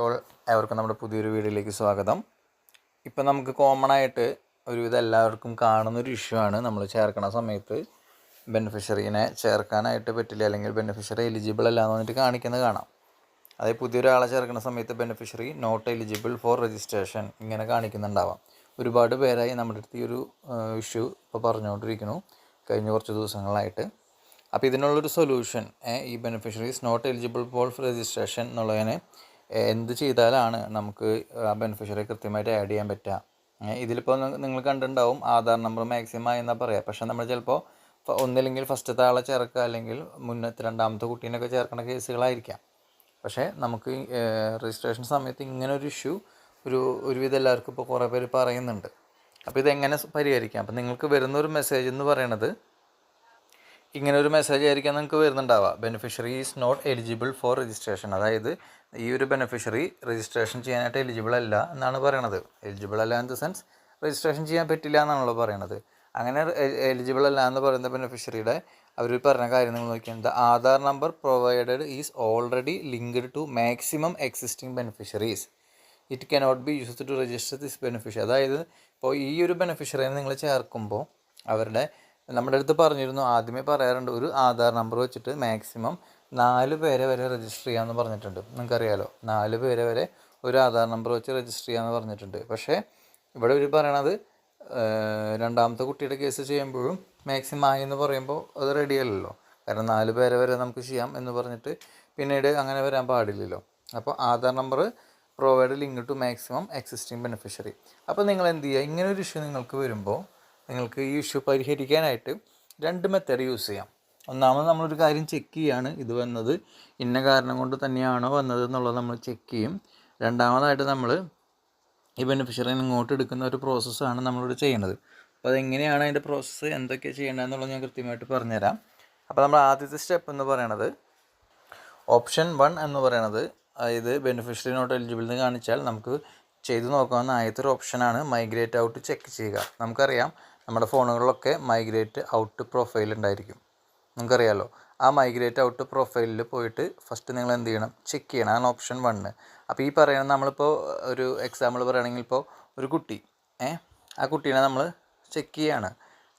All അവർക്ക് നമ്മുടെ പുതിയൊരു വീഡിയോയിലേക്ക് സ്വാഗതം. ഇപ്പം നമുക്ക് കോമൺ ആയിട്ട് ഒരുവിധം എല്ലാവർക്കും കാണുന്ന ഒരു ഇഷ്യൂ ആണ് നമ്മൾ ചേർക്കണ സമയത്ത് ബെനിഫിഷ്യറിനെ ചേർക്കാനായിട്ട് പറ്റില്ല അല്ലെങ്കിൽ ബെനിഫിഷ്യറി എലിജിബിൾ അല്ല എന്ന് പറഞ്ഞിട്ട് കാണിക്കുന്നത് കാണാം. അതായത് പുതിയൊരാളെ ചേർക്കുന്ന സമയത്ത് beneficiary not eligible for registration ഇങ്ങനെ കാണിക്കുന്നുണ്ടാവാം. ഒരുപാട് പേരായി നമ്മുടെ അടുത്ത് ഈ ഒരു ഇഷ്യൂ ഇപ്പോൾ പറഞ്ഞുകൊണ്ടിരിക്കുന്നു കഴിഞ്ഞ കുറച്ച് ദിവസങ്ങളായിട്ട്. അപ്പോൾ ഇതിനുള്ളൊരു സൊല്യൂഷൻ ഈ beneficiaries not eligible for registration എന്നുള്ളതിന് എന്ത് ചെയ്താലാണ് നമുക്ക് ആ ബെനിഫിഷ്യറി കൃത്യമായിട്ട് ആഡ് ചെയ്യാൻ പറ്റുക? ഇതിലിപ്പോൾ നിങ്ങൾ കണ്ടിട്ടുണ്ടാവും ആധാർ നമ്പർ മാക്സിമം എന്നാ പറയുക പക്ഷേ നമ്മൾ ചിലപ്പോൾ ഒന്നില്ലെങ്കിൽ ഫസ്റ്റത്തെ ആളെ ചേർക്കുക അല്ലെങ്കിൽ മുന്നത്തെ രണ്ടാമത്തെ കുട്ടീനൊക്കെ ചേർക്കുന്ന കേസുകളായിരിക്കാം. പക്ഷേ നമുക്ക് രജിസ്ട്രേഷൻ സമയത്ത് ഇങ്ങനെ ഒരു ഇഷ്യൂ ഒരു ഒരുവിധം എല്ലാവർക്കും ഇപ്പോൾ കുറേ പേര് പറയുന്നുണ്ട്. അപ്പോൾ ഇതെങ്ങനെ പരിഹരിക്കാം? അപ്പോൾ നിങ്ങൾക്ക് വരുന്ന ഒരു മെസ്സേജ് എന്ന് പറയണത് ഇങ്ങനെ ഒരു മെസ്സേജ് ആയിരിക്കാം നിങ്ങൾക്ക് വരുന്നുണ്ടാവുക. Beneficiary is not eligible for registration അതായത് ഈ ഒരു ബെനിഫിഷ്യറി രജിസ്ട്രേഷൻ ചെയ്യാനായിട്ട് എലിജിബിൾ അല്ല എന്നാണ് പറയണത്. എലിജിബിൾ അല്ല ഇൻ ദ സെൻസ് രജിസ്ട്രേഷൻ ചെയ്യാൻ പറ്റില്ല എന്നാണല്ലോ പറയണത്. അങ്ങനെ എലിജിബിൾ അല്ല എന്ന് പറയുന്ന ബെനിഫിഷ്യറിയുടെ അവർ പറഞ്ഞ കാര്യം നിങ്ങൾ നോക്കിയാൽ the Aadhaar number provided is already linked to maximum existing beneficiaries it cannot be used to register this beneficiary അതായത് ഇപ്പോൾ ഈ ഒരു ബെനിഫിഷ്യറിയെ നിങ്ങൾ ചേർക്കുമ്പോൾ അവരുടെ നമ്മുടെ അടുത്ത് പറഞ്ഞിരുന്നു ആദ്യമേ പറയാറുണ്ട് ഒരു ആധാർ നമ്പർ വെച്ചിട്ട് മാക്സിമം നാല് പേരെ വരെ രജിസ്റ്റർ ചെയ്യാമെന്ന് പറഞ്ഞിട്ടുണ്ട്. നിങ്ങൾക്കറിയാലോ നാല് പേരെ വരെ ഒരു ആധാർ നമ്പർ വെച്ച് രജിസ്റ്റർ ചെയ്യാമെന്ന് പറഞ്ഞിട്ടുണ്ട്. പക്ഷേ ഇവിടെ ഇവർ പറയണത് രണ്ടാമത്തെ കുട്ടിയുടെ കേസ് ചെയ്യുമ്പോഴും മാക്സിമം ആയി എന്ന് പറയുമ്പോൾ അത് റെഡി അല്ലല്ലോ. കാരണം നാല് പേരെ വരെ നമുക്ക് ചെയ്യാം എന്ന് പറഞ്ഞിട്ട് പിന്നീട് അങ്ങനെ വരാൻ പാടില്ലല്ലോ. അപ്പോൾ Aadhaar number provide link to maximum existing beneficiary അപ്പോൾ നിങ്ങൾ എന്ത് ചെയ്യുക? ഇങ്ങനെ ഒരു ഇഷ്യൂ നിങ്ങൾക്ക് വരുമ്പോൾ നിങ്ങൾക്ക് ഈ ഇഷ്യൂ പരിഹരിക്കാനായിട്ട് രണ്ട് മെത്തേഡ് യൂസ് ചെയ്യാം. ഒന്നാമത് നമ്മളൊരു കാര്യം ചെക്ക് ചെയ്യാണ്. ഇത് വന്നത് ഇന്ന കാരണം കൊണ്ട് തന്നെയാണോ വന്നത് എന്നുള്ളത് നമ്മൾ ചെക്ക് ചെയ്യും. രണ്ടാമതായിട്ട് നമ്മൾ ഈ ബെനിഫിഷ്യറിനെ ഇങ്ങോട്ട് എടുക്കുന്ന ഒരു പ്രോസസ്സാണ് നമ്മളിവിടെ ചെയ്യുന്നത് അപ്പോൾ അതെങ്ങനെയാണ് അതിന്റെ പ്രോസസ്സ് എന്തൊക്കെ എന്തൊക്കെയാണ് ചെയ്യേണ്ടതെന്നുള്ളത് ഞാൻ കൃത്യമായിട്ട് പറഞ്ഞുതരാം. അപ്പോൾ നമ്മൾ ആദ്യത്തെ സ്റ്റെപ്പ് എന്ന് പറയണത് ഓപ്ഷൻ വൺ എന്ന് പറയണത് അതായത് ബെനിഫിഷ്യറി നോട്ട് എലിജിബിൾ എന്ന് കാണിച്ചാൽ നമുക്ക് ചെയ്തു നോക്കാവുന്ന ആദ്യത്തെ ഒരു ഓപ്ഷനാണ് മൈഗ്രേറ്റ് ഔട്ട് ചെക്ക് ചെയ്യുക. നമുക്കറിയാം നമ്മുടെ ഫോണുകളിലൊക്കെ മൈഗ്രേറ്റ് ഔട്ട് പ്രൊഫൈൽ ഉണ്ടായിരിക്കും. നിങ്ങൾക്കറിയാലോ ആ മൈഗ്രേറ്റ് ഔട്ട് പ്രൊഫൈലിൽ പോയിട്ട് ഫസ്റ്റ് നിങ്ങൾ എന്ത് ചെയ്യണം? ചെക്ക് ചെയ്യണം. ആണ് ഓപ്ഷൻ വണ്ണ് അപ്പോൾ ഈ പറയുന്ന നമ്മളിപ്പോൾ ഒരു എക്സാമ്പിൾ പറയുകയാണെങ്കിൽ ഇപ്പോൾ ഒരു കുട്ടി ഏ? ആ കുട്ടീനെ നമ്മൾ ചെക്ക് ചെയ്യാണ്.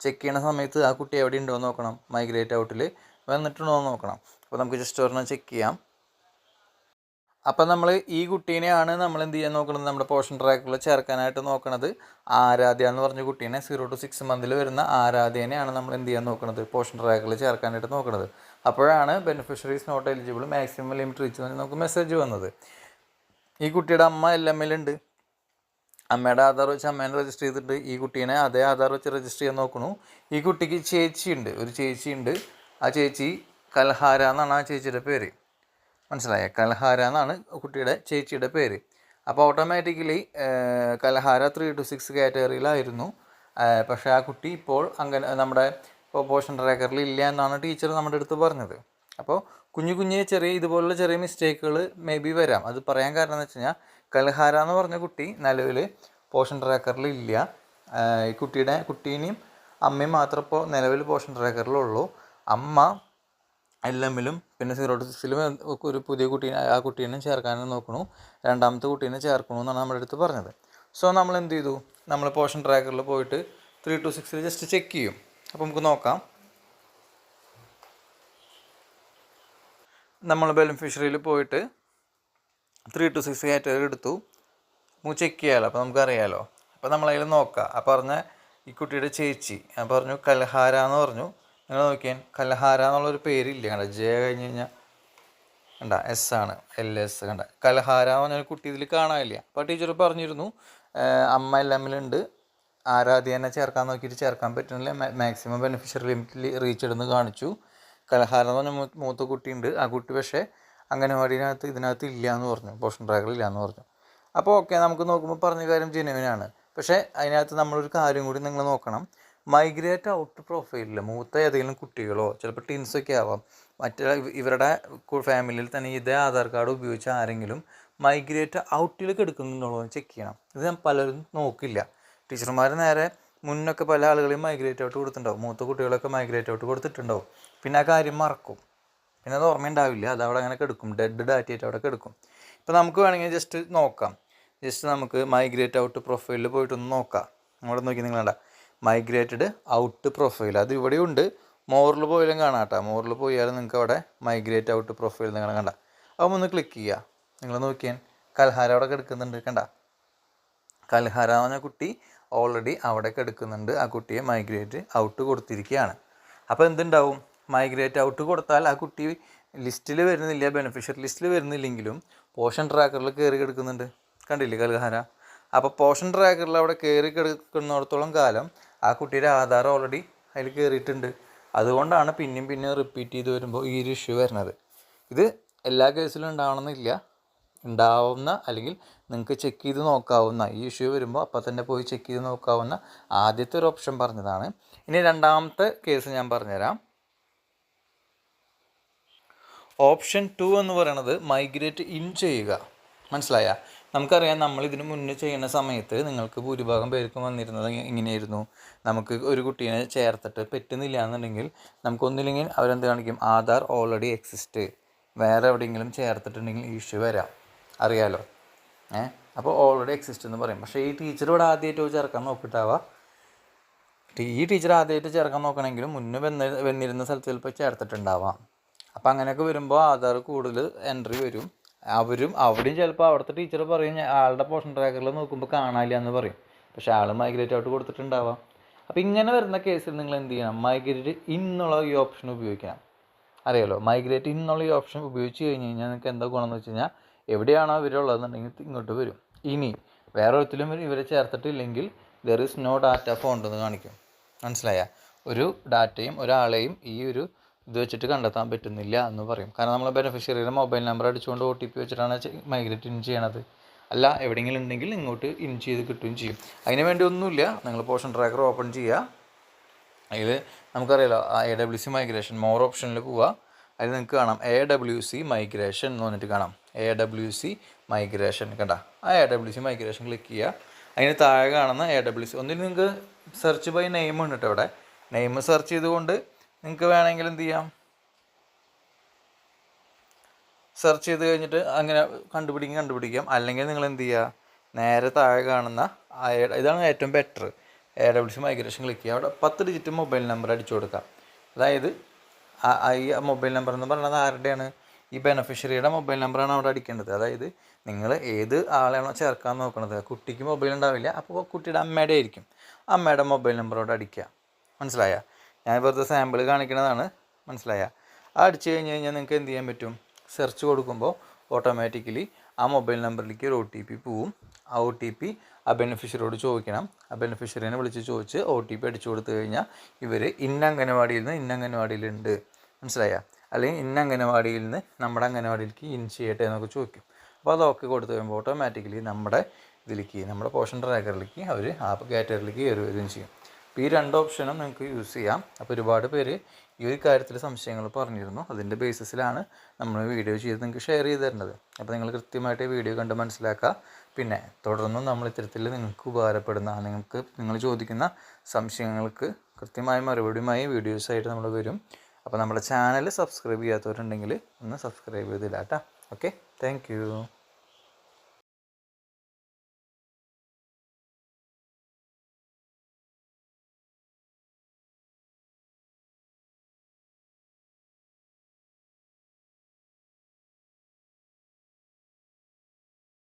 ചെക്ക് ചെയ്യണ സമയത്ത് ആ കുട്ടി എവിടെ ഉണ്ടോ എന്ന് നോക്കണം. മൈഗ്രേറ്റ് ഔട്ടിൽ വന്നിട്ടുണ്ടോ എന്ന് നോക്കണം. അപ്പോൾ നമുക്ക് ജസ്റ്റ് ഒരെണ്ണം ചെക്ക് ചെയ്യാം. അപ്പം നമ്മൾ ഈ കുട്ടീനെയാണ് നമ്മൾ എന്ത് ചെയ്യാൻ നോക്കുന്നത്? നമ്മുടെ പോഷൻ ട്രാക്കിൽ ചേർക്കാനായിട്ട് നോക്കുന്നത് ആരാധ്യ എന്ന് പറഞ്ഞ കുട്ടീനെ സീറോ ടു സിക്സ് മന്തിൽ വരുന്ന ആരാധ്യനെയാണ് നമ്മൾ എന്ത് ചെയ്യാൻ നോക്കുന്നത് പോഷൻ ട്രാക്കിൽ ചേർക്കാനായിട്ട് നോക്കുന്നത് അപ്പോഴാണ് beneficiaries not eligible maximum limit reach എന്ന് നമുക്ക് മെസ്സേജ് വന്നത്. ഈ കുട്ടിയുടെ അമ്മ എൽ എം ഉണ്ട്. അമ്മയുടെ ആധാർ വെച്ച് അമ്മേനെ രജിസ്റ്റർ ചെയ്തിട്ട് ഈ കുട്ടീനെ അതേ ആധാർ വെച്ച് രജിസ്റ്റർ ചെയ്യാൻ നോക്കുന്നു ഈ കുട്ടിക്ക് ചേച്ചിയുണ്ട് ഒരു ചേച്ചിയുണ്ട് ആ ചേച്ചി കൽഹാര എന്നാണ് ആ ചേച്ചിയുടെ പേര്. മനസ്സിലായ? കൽഹാര എന്നാണ് കുട്ടിയുടെ ചേച്ചിയുടെ പേര്. അപ്പോൾ ഓട്ടോമാറ്റിക്കലി കലഹാര ത്രീ ടു സിക്സ് കാറ്റഗറിയിലായിരുന്നു പക്ഷേ ആ കുട്ടി ഇപ്പോൾ അങ്ങനെ നമ്മുടെ പോഷൻ ട്രാക്കറിൽ ഇല്ല എന്നാണ് ടീച്ചർ നമ്മുടെ അടുത്ത് പറഞ്ഞത്. അപ്പോൾ കുഞ്ഞു കുഞ്ഞു ചെറിയ ഇതുപോലുള്ള ചെറിയ മിസ്റ്റേക്കുകൾ മേ ബി വരാം. അത് പറയാൻ കാരണം എന്ന് വെച്ച് കഴിഞ്ഞാൽ കൽഹാര എന്ന് പറഞ്ഞ കുട്ടി നിലവിൽ പോഷൻ ട്രാക്കറിൽ ഇല്ല. ഈ കുട്ടിയുടെ കുട്ടീനെയും അമ്മയും മാത്രം ഇപ്പോൾ നിലവിൽ പോഷൻ ട്രാക്കറിലുള്ളൂ അമ്മ എൽ പിന്നെ സീറോ ടു സിക്സിലും ഒരു പുതിയ കുട്ടീനെ ആ കുട്ടീനെ ചേർക്കാനും നോക്കണു. രണ്ടാമത്തെ കുട്ടീനെ ചേർക്കണു എന്നാണ് നമ്മുടെ അടുത്ത് പറഞ്ഞത്. സോ നമ്മൾ എന്ത് ചെയ്തു? നമ്മൾ പോഷൻ ട്രാക്കറിൽ പോയിട്ട് ത്രീ ടു സിക്സിൽ ജസ്റ്റ് ചെക്ക് ചെയ്യും. അപ്പോൾ നമുക്ക് നോക്കാം. നമ്മൾ ബെനിഫിഷ്യറിയിൽ പോയിട്ട് ത്രീ ടു സിക്സ് കാറ്റഗറി എടുത്തു. നമുക്ക് ചെക്ക് ചെയ്യാമല്ലോ അപ്പോൾ നമുക്കറിയാമല്ലോ അപ്പോൾ നമ്മളതിൽ നോക്കാം. ആ പറഞ്ഞ ഈ കുട്ടിയുടെ ചേച്ചി ഞാൻ പറഞ്ഞു കൽഹാര എന്ന് പറഞ്ഞു. നിങ്ങൾ നോക്കിയാൽ കലഹാര എന്നുള്ളൊരു പേരില്ല? കണ്ട? ജെ കഴിഞ്ഞ് കഴിഞ്ഞാൽ കണ്ട? എസ് ആണ്. എൽ എസ് കണ്ട? കലഹാര എന്ന് പറഞ്ഞൊരു കുട്ടി ഇതിൽ കാണാനില്ല. അപ്പോൾ ടീച്ചർ പറഞ്ഞിരുന്നു അമ്മ എൽ എമ്മിലുണ്ട് ആരാധ്യനെ ചേർക്കാൻ നോക്കിയിട്ട് ചേർക്കാൻ പറ്റുന്നില്ല. മാക്സിമം ബെനിഫിഷ്യറി ലിമിറ്റിൽ റീച്ച് ഇടുന്ന് കാണിച്ചു. കലഹാരം എന്ന് പറഞ്ഞ മൂത്ത കുട്ടിയുണ്ട്. ആ കുട്ടി പക്ഷേ അംഗനവാടിനകത്ത് ഇതിനകത്ത് ഇല്ല എന്ന് പറഞ്ഞു. പോഷൻ ട്രാക്കറിൽ ഇല്ല എന്ന് പറഞ്ഞു. അപ്പോൾ ഓക്കെ നമുക്ക് നോക്കുമ്പോൾ പറഞ്ഞ കാര്യം ജെനുവിനാണ് പക്ഷേ അതിനകത്ത് നമ്മളൊരു കാര്യം കൂടി നിങ്ങൾ നോക്കണം. മൈഗ്രേറ്റ് ഔട്ട് പ്രൊഫൈലിൽ മൂത്ത ഏതെങ്കിലും കുട്ടികളോ ചിലപ്പോൾ ടീൻസൊക്കെ ആവാം. മറ്റേ ഇവരുടെ ഫാമിലിയിൽ തന്നെ ഇതേ ആധാർ കാർഡ് ഉപയോഗിച്ച ആരെങ്കിലും മൈഗ്രേറ്റ് ഔട്ടിലേക്ക് എടുക്കുന്നുണ്ടോ എന്ന് ചെക്ക് ചെയ്യണം. ഇത് ഞാൻ പലരും നോക്കില്ല. ടീച്ചർമാർ നേരെ മുന്നൊക്കെ പല ആളുകളെയും മൈഗ്രേറ്റ് ഔട്ട് കൊടുത്തിട്ടുണ്ടാവും. മൂത്ത കുട്ടികളൊക്കെ മൈഗ്രേറ്റ് ഔട്ട് കൊടുത്തിട്ടുണ്ടാവും. പിന്നെ ആ കാര്യം മറക്കും. പിന്നെ അത് ഓർമ്മയുണ്ടാവില്ല. അത് അവിടെ അങ്ങനെ കിടക്കും. ഡെഡ് ഡാറ്റയായിട്ട് അവിടെ കിടക്കും. ഇപ്പോൾ നമുക്ക് വേണമെങ്കിൽ ജസ്റ്റ് നോക്കാം. ജസ്റ്റ് നമുക്ക് മൈഗ്രേറ്റ് ഔട്ട് പ്രൊഫൈലിൽ പോയിട്ടൊന്ന് നോക്കാം. അവിടെ നോക്കി നിങ്ങൾ കണ്ട മൈഗ്രേറ്റഡ് ഔട്ട് പ്രൊഫൈൽ അത് ഇവിടെ ഉണ്ട്. മോറിൽ പോയാലും കാണാം കേട്ടോ മോറിൽ പോയാലും നിങ്ങൾക്ക് അവിടെ മൈഗ്രേറ്റ് ഔട്ട് പ്രൊഫൈൽ നിങ്ങൾ കണ്ട. അപ്പം ഒന്ന് ക്ലിക്ക് ചെയ്യുക നിങ്ങൾ നോക്കിയാൽ കൽഹാര അവിടെ കിടക്കുന്നുണ്ട്. കണ്ട. കൽഹാര എന്ന കുട്ടി ഓൾറെഡി അവിടെ കിടക്കുന്നുണ്ട്. ആ കുട്ടിയെ മൈഗ്രേറ്റ് ഔട്ട് കൊടുത്തിരിക്കുകയാണ് അപ്പോൾ എന്തുണ്ടാവും? മൈഗ്രേറ്റ് ഔട്ട് കൊടുത്താൽ ആ കുട്ടി ലിസ്റ്റിൽ വരുന്നില്ല. ബെനിഫിഷ്യറി ലിസ്റ്റിൽ വരുന്നില്ലെങ്കിലും പോഷൻ ട്രാക്കറിൽ കയറി കിടക്കുന്നുണ്ട്. കണ്ടില്ലേ കൽഹാര? അപ്പോൾ പോഷൻ ട്രാക്കറിൽ അവിടെ കയറി കിടക്കുന്നിടത്തോളം കാലം ആ കുട്ടിയുടെ ആധാർ ഓൾറെഡി അതിൽ കയറിയിട്ടുണ്ട് അതുകൊണ്ടാണ് പിന്നെയും പിന്നെയും റിപ്പീറ്റ് ചെയ്ത് വരുമ്പോൾ ഈ ഒരു ഇഷ്യൂ വരുന്നത്. ഇത് എല്ലാ കേസിലും ഉണ്ടാവണമെന്നില്ല. ഉണ്ടാവുന്ന അല്ലെങ്കിൽ നിങ്ങൾക്ക് ചെക്ക് ചെയ്ത് നോക്കാവുന്ന ഈ ഇഷ്യൂ വരുമ്പോൾ അപ്പം തന്നെ പോയി ചെക്ക് ചെയ്ത് നോക്കാവുന്ന ആദ്യത്തെ ഒരു ഓപ്ഷൻ പറഞ്ഞതാണ്. ഇനി രണ്ടാമത്തെ കേസ് ഞാൻ പറഞ്ഞുതരാം. ഓപ്ഷൻ ടു എന്ന് പറയുന്നത് മൈഗ്രേറ്റ് ഇൻ ചെയ്യുക. മനസ്സിലായ? നമുക്കറിയാം നമ്മൾ ഇതിന് മുന്നേ ചെയ്യുന്ന സമയത്ത് നിങ്ങൾക്ക് ഭൂരിഭാഗം പേർക്കും വന്നിരുന്നത് ഇങ്ങ- ഇങ്ങനെയായിരുന്നു. നമുക്ക് ഒരു കുട്ടീനെ ചേർത്തിട്ട് പറ്റുന്നില്ല എന്നുണ്ടെങ്കിൽ നമുക്കൊന്നില്ലെങ്കിൽ അവരെന്ത് കാണിക്കും? ആധാർ ഓൾറെഡി എക്സിസ്റ്റ് വേറെ എവിടെയെങ്കിലും ചേർത്തിട്ടുണ്ടെങ്കിൽ ഇഷ്യൂ വരാം. അറിയാലോ? ഏ? അപ്പോൾ ഓൾറെഡി എക്സിസ്റ്റ് എന്ന് പറയും. പക്ഷേ ഈ ടീച്ചർ ഇവിടെ ആദ്യമായിട്ട് ചേർക്കാൻ നോക്കിയിട്ടാവാം. ഈ ടീച്ചർ ആദ്യമായിട്ട് ചേർക്കാൻ നോക്കണമെങ്കിലും മുന്നേ വന്ന് വന്നിരുന്ന സ്ഥലത്ത് ചിലപ്പോൾ ചേർത്തിട്ടുണ്ടാവാം. അപ്പോൾ അങ്ങനെയൊക്കെ വരുമ്പോൾ ആധാർ കൂടുതൽ എൻട്രി വരും. അവരും അവിടെയും ചിലപ്പോൾ അവിടുത്തെ ടീച്ചർ പറയും "ഞാൻ ആളുടെ പോഷൻ ട്രാക്കറിൽ നോക്കുമ്പോൾ കാണാനില്ല എന്ന് പറയും. പക്ഷെ ആൾ മൈഗ്രേറ്റ് ഔട്ട് കൊടുത്തിട്ടുണ്ടാവാം. അപ്പോൾ ഇങ്ങനെ വരുന്ന കേസിൽ നിങ്ങൾ എന്ത് ചെയ്യണം? മൈഗ്രേറ്റ് എന്നുള്ള ഈ ഓപ്ഷൻ ഉപയോഗിക്കണം. അറിയാലോ മൈഗ്രേറ്റ് എന്നുള്ള ഈ ഓപ്ഷൻ ഉപയോഗിച്ച് കഴിഞ്ഞ് കഴിഞ്ഞാൽ നിങ്ങൾക്ക് എന്താ ഗുണമെന്ന് വെച്ച് കഴിഞ്ഞാൽ എവിടെയാണോ ഇവരുള്ളതെന്നുണ്ടെങ്കിൽ ഇങ്ങോട്ട് വരും. ഇനി വേറെ ഒരിക്കലും ഇവരെ ചേർത്തിട്ടില്ലെങ്കിൽ ദർ ഇസ് നോ ഡാറ്റ ഫോണ്ടെന്ന് കാണിക്കും. മനസ്സിലായ? ഒരു ഡാറ്റയും ഒരാളെയും ഈ ഒരു ഇത് വെച്ചിട്ട് കണ്ടെത്താൻ പറ്റുന്നില്ല എന്ന് പറയും. കാരണം നമ്മൾ ബെനിഫിഷ്യറിയുടെ മൊബൈൽ നമ്പർ അടിച്ചുകൊണ്ട് ഒ ടി പി വെച്ചിട്ടാണ് മൈഗ്രേറ്റ് ഇൻ ചെയ്യണത്. അല്ല എവിടെയെങ്കിലും ഉണ്ടെങ്കിൽ ഇങ്ങോട്ട് ഇൻ ചെയ്ത് കിട്ടുകയും ചെയ്യും. അതിന് വേണ്ടി ഒന്നുമില്ല. നിങ്ങൾ പോഷൻ ട്രാക്കർ ഓപ്പൺ ചെയ്യുക. അതിൽ നമുക്കറിയാലോ A W C migration more ഓപ്ഷനിൽ പോവുക. അതിൽ നിങ്ങൾക്ക് കാണാം എ ഡബ്ല്യു സി മൈഗ്രേഷൻ എന്ന് പറഞ്ഞിട്ട് കാണാം. എ ഡബ്ല്യു സി മൈഗ്രേഷൻ കണ്ട? ആ A W C migration click ചെയ്യുക. അതിന് താഴെ കാണുന്ന എ ഡബ്ല്യു സി ഒന്നിൽ നിങ്ങൾക്ക് സെർച്ച് ബൈ നെയിം ഉണ്ട് കേട്ടോ അവിടെ നെയിം സെർച്ച് ചെയ്തുകൊണ്ട് നിങ്ങൾക്ക് വേണമെങ്കിൽ എന്ത് ചെയ്യാം? സെർച്ച് ചെയ്ത് കഴിഞ്ഞിട്ട് അങ്ങനെ കണ്ടുപിടിക്കും കണ്ടുപിടിക്കാം. അല്ലെങ്കിൽ നിങ്ങൾ എന്ത് ചെയ്യുക? നേരെ താഴെ കാണുന്ന ഇതാണ് ഏറ്റവും better A W C migration click ചെയ്യുക. അവിടെ പത്ത് ഡിജിറ്റ് മൊബൈൽ നമ്പർ അടിച്ചു കൊടുക്കാം അതായത് ഈ മൊബൈൽ നമ്പർ എന്ന് പറയുന്നത് ആരുടെയാണ്? ഈ ബെനഫിഷ്യറിയുടെ മൊബൈൽ നമ്പറാണ് അവിടെ അടിക്കേണ്ടത്. അതായത് നിങ്ങൾ ഏത് ആളെയാണോ ചേർക്കാൻ നോക്കുന്നത് കുട്ടിക്ക് മൊബൈൽ ഉണ്ടാവില്ല. അപ്പോൾ കുട്ടിയുടെ അമ്മയുടെ ആയിരിക്കും. അമ്മയുടെ മൊബൈൽ നമ്പറോട് അടിക്കുക. മനസ്സിലായ? ഞാൻ വെറുതെ സാമ്പിൾ കാണിക്കുന്നതാണ് മനസ്സിലായ. ആ അടിച്ചു കഴിഞ്ഞ് കഴിഞ്ഞാൽ നിങ്ങൾക്ക് എന്ത് ചെയ്യാൻ പറ്റും? സെർച്ച് കൊടുക്കുമ്പോൾ ഓട്ടോമാറ്റിക്കലി ആ മൊബൈൽ നമ്പറിലേക്ക് ഒരു ഒ ടി പി പോവും. ആ ഒ ടി പി ആ ബെനിഫിഷ്യറിയോട് ചോദിക്കണം. ആ ബെനിഫിഷ്യറിനെ വിളിച്ച് ചോദിച്ച് ഒ ടി പി അടിച്ചു കൊടുത്തു കഴിഞ്ഞാൽ ഇവർ ഇന്ന അംഗനവാടിയിൽ നിന്ന് ഇന്ന അംഗനവാടിയിലുണ്ട്. മനസ്സിലായ? അല്ലെങ്കിൽ ഇന്ന അംഗനവാടിയിൽ നിന്ന് നമ്മുടെ അംഗനവാടിയിലേക്ക് ഇൻ ചെയ്യട്ടെ എന്നൊക്കെ ചോദിക്കും. അപ്പോൾ അതൊക്കെ കൊടുത്തു കഴിയുമ്പോൾ ഓട്ടോമാറ്റിക്കലി നമ്മുടെ ഇതിലേക്ക് നമ്മുടെ പോഷൻ ട്രാക്കറിലേക്ക് അവർ ആപ്പ് കാറ്റഗറിയിലേക്ക് കയറി വരികയും ചെയ്യും. അപ്പോൾ ഈ രണ്ട് ഓപ്ഷനും നിങ്ങൾക്ക് യൂസ് ചെയ്യാം. അപ്പോൾ ഒരുപാട് പേര് ഈ ഒരു കാര്യത്തിൽ സംശയങ്ങൾ പറഞ്ഞിരുന്നു. അതിന്റെ ബേസിസിലാണ് നമ്മൾ വീഡിയോ ചെയ്ത് നിങ്ങൾക്ക് ഷെയർ ചെയ്ത് തരുന്നത്. അപ്പോൾ നിങ്ങൾ കൃത്യമായിട്ട് വീഡിയോ കണ്ട് മനസ്സിലാക്കുക. പിന്നെ തുടർന്നും നമ്മൾ ഇത്തരത്തിൽ നിങ്ങൾക്ക് ഉപകാരപ്പെടുന്ന നിങ്ങൾക്ക് നിങ്ങൾ ചോദിക്കുന്ന സംശയങ്ങൾക്ക് കൃത്യമായ മറുപടിയുമായി വീഡിയോസായിട്ട് നമ്മൾ വരും. അപ്പോൾ നമ്മുടെ ചാനൽ സബ്സ്ക്രൈബ് ചെയ്യാത്തവരുണ്ടെങ്കിൽ ഒന്ന് സബ്സ്ക്രൈബ് ചെയ്തില്ല കേട്ടോ ഓക്കെ താങ്ക്